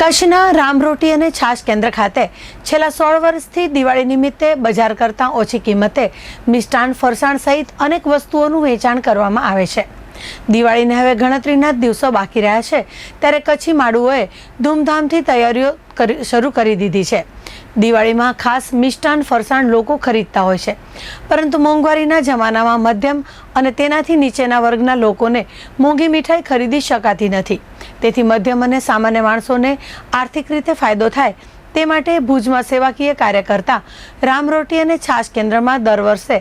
કચ્છના રામરોટી અને છાશ કેન્દ્ર ખાતે છેલ્લા સોળ વર્ષથી દિવાળી નિમિત્તે બજાર કરતાં ઓછી કિંમતે મિષ્ટાન ફરસાણ સહિત અનેક વસ્તુઓનું વેચાણ કરવામાં આવે છે. દિવાળીને હવે ગણતરીના દિવસો બાકી રહ્યા છે, ત્યારે કચ્છી માડુઓએ ધૂમધામથી તૈયારીઓ શરૂ કરી દીધી છે. દિવાળીમાં ખાસ મિષ્ટાન ફરસાણ લોકો ખરીદતા હોય છે, પરંતુ મોંઘવારીના જમાનામાં મધ્યમ અને તેનાથી નીચેના વર્ગના લોકોને મોંઘી મીઠાઈ ખરીદી શકાતી નથી. તેથી મધ્યમ અને સામાન્ય માણસોને આર્થિક રીતે ફાયદો થાય તે માટે ભુજમાં સેવાકીય કાર્ય કરતા રામરોટી અને છાશ કેન્દ્રમાં દર વર્ષે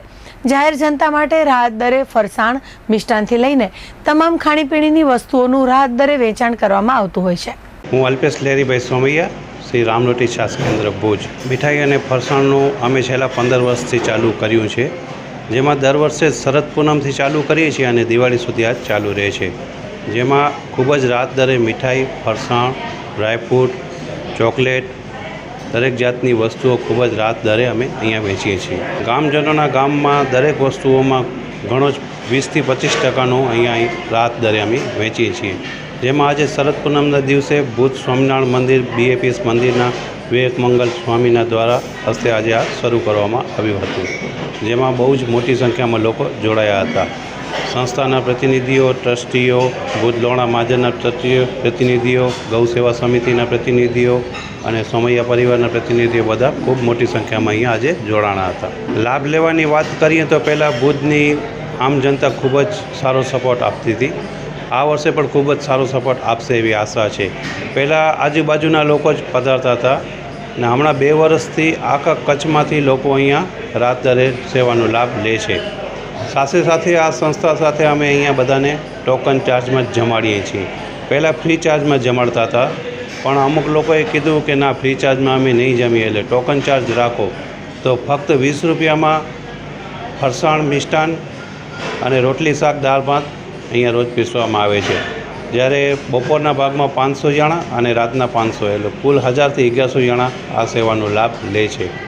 જાહેર જનતા માટે રાહત દરે ફરસાણ મિષ્ટાનથી લઈને તમામ ખાણીપીણીની વસ્તુઓનું રાહત દરે વેચાણ કરવામાં આવતું હોય છે. હું અલ્પેશ લેરીભાઈ સોમૈયા, શ્રી રામરોટી છાસ કેન્દ્ર ભુજ. મીઠાઈ અને ફરસાણનું અમે છેલ્લા પંદર વર્ષથી ચાલુ કર્યું છે, જેમાં દર વર્ષે શરદ પૂનમથી ચાલુ કરીએ છીએ અને દિવાળી સુધી આ ચાલુ રહે છે. જેમાં ખૂબ જ રાત દરે મીઠાઈ, ફરસાણ ડ્રાયફ્રૂટ ચોકલેટ, દરેક જાતની વસ્તુઓ ખૂબ જ રાત દરે અમે અહીંયા વેચીએ છીએ. ગામજનોના ગામમાં દરેક વસ્તુઓમાં ઘણો જ વીસથી પચીસ ટકાનો અહીંયા રાત દરે અમે વેચીએ છીએ. જેમાં આજે શરદ પૂનમના દિવસે ભૂત સ્વામિનારાયણ મંદિર બીએપીએસ મંદિરના વિવેક મંગલ સ્વામીના દ્વારા હસ્તે આજે આ શરૂ કરવામાં આવ્યું હતું. જેમાં બહુ જ મોટી સંખ્યામાં લોકો જોડાયા હતા. સંસ્થાના પ્રતિનિધિઓ, ટ્રસ્ટીઓ ભુજ લોણા મહાજનના ટ્રસ્ટીઓ પ્રતિનિધિઓ, ગૌ સેવા સમિતિના પ્રતિનિધિઓ અને સોમૈયા પરિવારના પ્રતિનિધિઓ બધા ખૂબ મોટી સંખ્યામાં અહીંયા આજે જોડાણા હતા. લાભ લેવાની વાત કરીએ તો પહેલાં ભુજની આમ જનતા ખૂબ જ સારો સપોર્ટ આપતી હતી. આ વર્ષે પણ ખૂબ જ સારો સપોર્ટ આપશે એવી આશા છે. પહેલાં આજુબાજુના લોકો જ પધારતા હતા ને હમણાં બે વર્ષથી આખા કચ્છમાંથી લોકો અહીંયા રાત દરે સેવાનો લાભ લે છે. સાથે સાથે આ સંસ્થા સાથે અમે અહીંયા બધાને ટોકન ચાર્જમાં જ જમાડીએ છીએ. પહેલાં ફ્રી ચાર્જમાં જમાડતા હતા. પણ અમુક લોકોએ કીધું કે ના ફ્રી ચાર્જમાં અમે નહીં જમીએ એટલે ટોકન ચાર્જ રાખો. તો ફક્ત વીસ રૂપિયામાં ફરસાણ, મિષ્ટાન અને રોટલી, શાક, દાળ, ભાત અહીંયા રોજ પીસવામાં આવે છે. જ્યારે બપોરના ભાગમાં પાંચસો જણા અને રાતના પાંચસો, એટલે કુલ હજારથી અગિયારસો જણા આ સેવાનો લાભ લે છે.